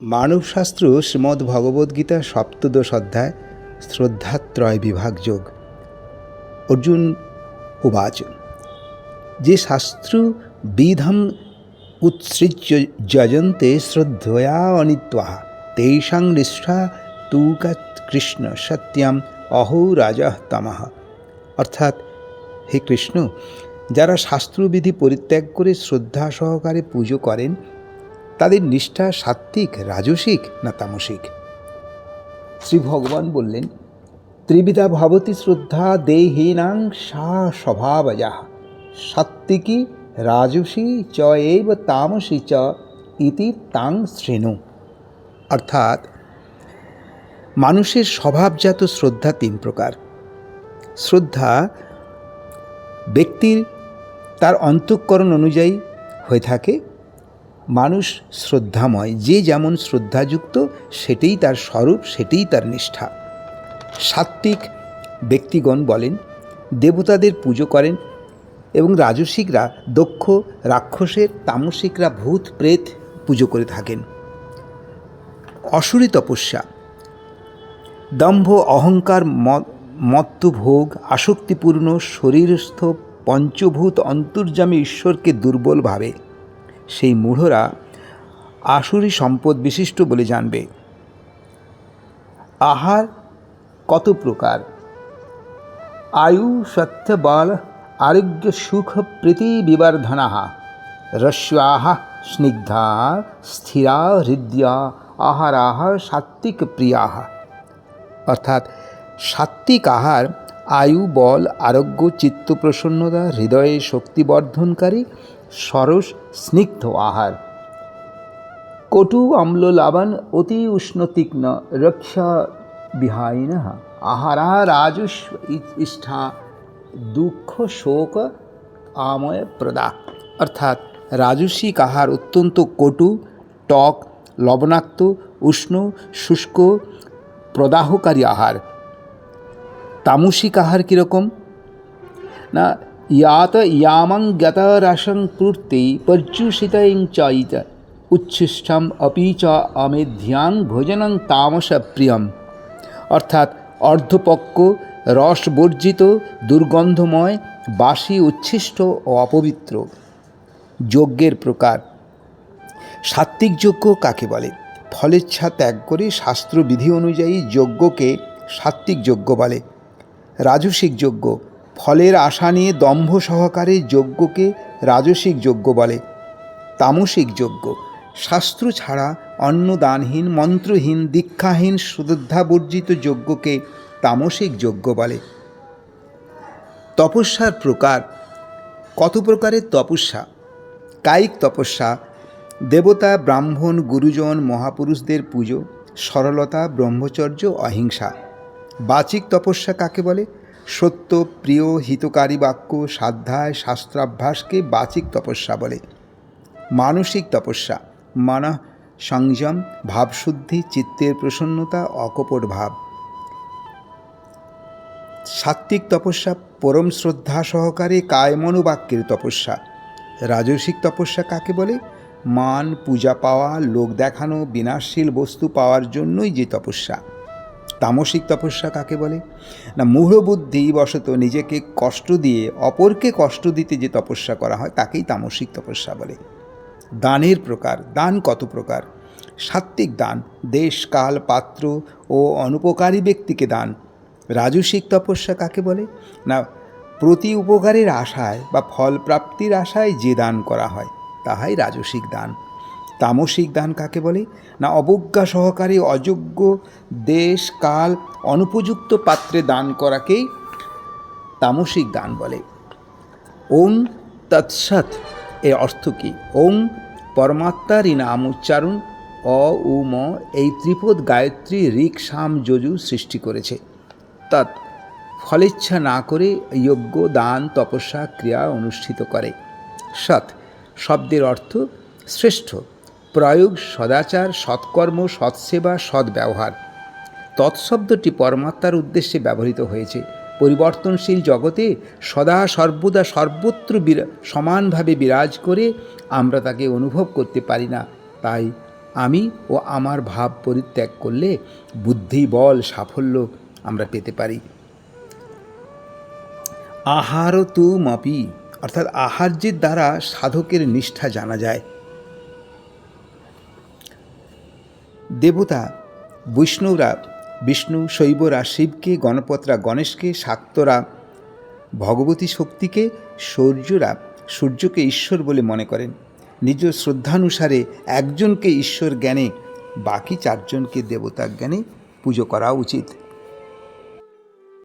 মানবশাস্ত্র শ্রীমদ্ ভগবদ্গীতা সপ্তদশ অধ্যায়, শ্রদ্ধাত্রয় বিভাগ যোগ। অর্জুন উবাচ, যে শাস্ত্র বিধম উৎসৃজ্য যজন্তে শ্রদ্ধয়া অনিত্বা তেষাং নিষ্ঠা তু কৃষ্ণ সত্যম অহো রাজা অর্থাৎ, হে কৃষ্ণ, যারা শাস্ত্রবিধি পরিত্যাগ করে শ্রদ্ধা সহকারে পুজো করেন তাদের নিষ্ঠা সাত্ত্বিক, রাজসিক না তামসিক? শ্রী ভগবান বললেন, ত্রিবিধা ভবতি শ্রদ্ধা দেহীনাং সা স্বভাবজা। সাত্ত্বিকী, রাজসী চ এব তামসী চ ইতি তাং শ্রেণু। অর্থাৎ, মানুষের স্বভাবজাত শ্রদ্ধা তিন প্রকার। শ্রদ্ধা ব্যক্তির তার অন্তঃকরণ অনুযায়ী হয়ে থাকে মানুষ শ্রদ্ধাময়, যে যেমন শ্রদ্ধাযুক্ত, সেটাই তার স্বরূপ, সেটাই তার নিষ্ঠা। সাত্ত্বিক ব্যক্তিগণ বলেন, দেবতাদের পুজো করেন এবং রাজসিকরা দক্ষ, রাক্ষসের, তামসিকরা ভূত, প্রেত পুজো করে থাকেন। অসুরী তপস্যা, দম্ভ, অহংকার মত্তভোগ, আসক্তিপূর্ণ, শরীরস্থ, পঞ্চভূত, অন্তর্যামী ঈশ্বরকে দুর্বল ভাবে সেই মূঢ়রা আসুরি সম্পদ বিশিষ্ট বলে জানবে। আহার কত প্রকার? আয়ু সত্য বল, আরোগ্য, সুখ, প্রীতি বিবর্ধনা রস্যাহ স্নিগ্ধা, স্থিরা, হৃদয়া, আহারাহ সাত্বিক প্রিয়া অর্থাৎ সাত্বিক আহার আয়ু, বল, আরোগ্য চিত্ত প্রসন্নতা হৃদয়ে শক্তিবর্ধনকারী সরস, স্নিগ্ধ আহার। কটু অম্ল লাবণ অতি উষ্ণ, তীক্ষ্ণ, রক্ষা বিহাইন আহারা রাজুষ ইষ্ঠা দুঃখ, শোক, আময় প্রদা অর্থাৎ রাজস্বিক আহার অত্যন্ত কটু, টক, লবণাক্ত, উষ্ণ, শুষ্ক, প্রদাহকারী আহার। তামসিক আহার কীরকম? না, ইয়াত ইয়ামং গতরসং পূর্তি পর্যুষিতং চাইত উচ্ছিষ্টম অপি চ অমেধ্যাং ভোজনং তামস প্রিয়ম। অর্থাৎ অর্ধপক্ক, রসবর্জিত, দুর্গন্ধময়, বাসি উচ্ছিষ্ট ও অপবিত্র। যজ্ঞের প্রকার। সাত্ত্বিক যজ্ঞ কাকে বলে? ফলেচ্ছা ত্যাগ করে শাস্ত্রবিধি অনুযায়ী যজ্ঞকে সাত্ত্বিক যজ্ঞ বলে। রাজসিক যজ্ঞ। ফলের আশা নিয়ে দম্ভ সহকারে যজ্ঞকে রাজসিক যজ্ঞ বলে। তামসিক যজ্ঞ। শাস্ত্র ছাড়া অন্নদানহীন, মন্ত্রহীন, দীক্ষাহীন শ্রদ্ধাবর্জিত যজ্ঞকে তামসিক যজ্ঞ বলে। তপস্যার প্রকার। কত প্রকারের তপস্যা? কায়িক তপস্যা। দেবতা, ব্রাহ্মণ, গুরুজন, মহাপুরুষদের পুজো। সরলতা, ব্রহ্মচর্য, অহিংসা। বাচিক তপস্যা কাকে বলে? সত্য, প্রিয়, হিতকারী বাক্য, সাধ্যায়, শাস্ত্রাভ্যাসকে বাচিক তপস্যা বলে। মানসিক তপস্যা, মানা, সংযম, ভাবশুদ্ধি, চিত্তের প্রসন্নতা, অকপট ভাব। সাত্ত্বিক তপস্যা, পরম শ্রদ্ধা সহকারে কায়মনোবাক্যের তপস্যা। রাজসিক তপস্যা কাকে বলে? মান, পূজা পাওয়া, লোক দেখানো, বিনাশশীল বস্তু পাওয়ার জন্যই যে তপস্যা। তামসিক তপস্যা কাকে বলে? না, মূঢ়বুদ্ধি বশত নিজেকে কষ্ট দিয়ে অপরকে কষ্ট দিতে যে তপস্যা করা হয়, তাকেই তামসিক তপস্যা বলে। দানের প্রকার, দান কত প্রকার? সাত্ত্বিক দান, দেশ, কাল, পাত্র ও অনুপকারী ব্যক্তিকে দান। রাজসিক তপস্যা কাকে বলে? না, প্রতি উপকারের আশায় বা ফল প্রাপ্তির আশায় যে দান করা হয়, তাহাই রাজসিক দান। তামসিক দান কাকে বলে? না অবজ্ঞা সহকারে অযোগ্য দেশ, কাল, অনুপযুক্ত পাত্রে দান করাকেই তামসিক দান বলে। ওং তৎসৎ, এর অর্থ কী? ওং পরমাত্মারই নাম উচ্চারণ, অ, উ, ম, এই ত্রিপদ গায়ত্রী ঋক, সাম, যজু সৃষ্টি করেছে। তৎ ফলেচ্ছা না করে যজ্ঞ দান, তপস্যা, ক্রিয়া অনুষ্ঠিত করে। সৎ, শব্দের অর্থ শ্রেষ্ঠ। প্রয়োগ, সদাচার, সৎকর্ম, সৎসেবা, সদ্ব্যবহার। তৎশব্দটি পরমাত্মার উদ্দেশ্যে ব্যবহৃত হয়েছে। পরিবর্তনশীল জগতে সদা সর্বদা সর্বত্র সমানভাবে বিরাজ করে আমরা তাকে অনুভব করতে পারি না। তাই আমি ও আমার ভাব পরিত্যাগ করলে বুদ্ধি, বল, সাফল্য আমরা পেতে পারি। আহার তু মপি, অর্থাৎ আহার্যের দ্বারা সাধকের নিষ্ঠা জানা যায়। দেবতা, বৈষ্ণবরা, বিষ্ণু, শৈবরা, শিবকে, গণপতরা, গণেশকে, শাক্তরা, ভগবতী শক্তিকে সূর্যরা সূর্যকে ঈশ্বর বলে মনে করেন। নিজ শ্রদ্ধানুসারে একজনকে ঈশ্বর জ্ঞানে, বাকি চারজনকে দেবতা জ্ঞানে পুজো করা উচিত।